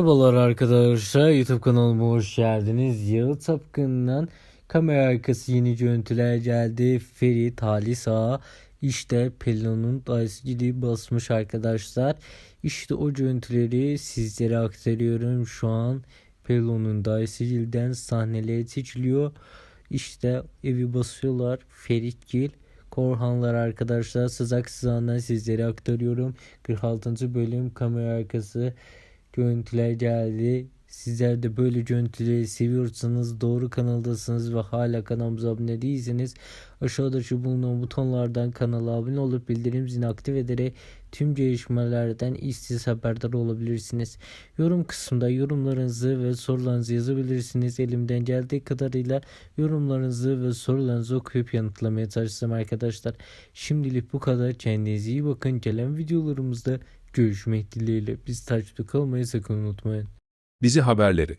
Merhabalar arkadaşlar YouTube kanalıma hoş geldiniz. Yağı Tapkın'dan kamera arkası yeni görüntüler geldi. Ferit Ali Sağ işte Pelon'un daireciliği basmış arkadaşlar. İşte o görüntüleri sizlere aktarıyorum şu an. Pelon'un daireciliğinden sahneleri seçiliyor. İşte evi basıyorlar. Feritgil Korhanlar arkadaşlar Sızak Sızan'dan sizlere aktarıyorum. 46. bölüm kamera arkası görüntüler geldi. Sizler de böyle görüntüleri seviyorsanız doğru kanaldasınız ve hala kanalımıza abone değilseniz aşağıda şu bulunan butonlardan kanala abone olup bildirim zilini aktif ederek tüm gelişmelerden işsiz haberdar olabilirsiniz. Yorum kısmında yorumlarınızı ve sorularınızı yazabilirsiniz. Elimden geldiği kadarıyla yorumlarınızı ve sorularınızı okuyup yanıtlamaya çalışacağım arkadaşlar. Şimdilik bu kadar. Kendinize iyi bakın. Gelen videolarımızda görüşmek dileğiyle. Biz takipte kalmayı sakın unutmayın. Dizi haberleri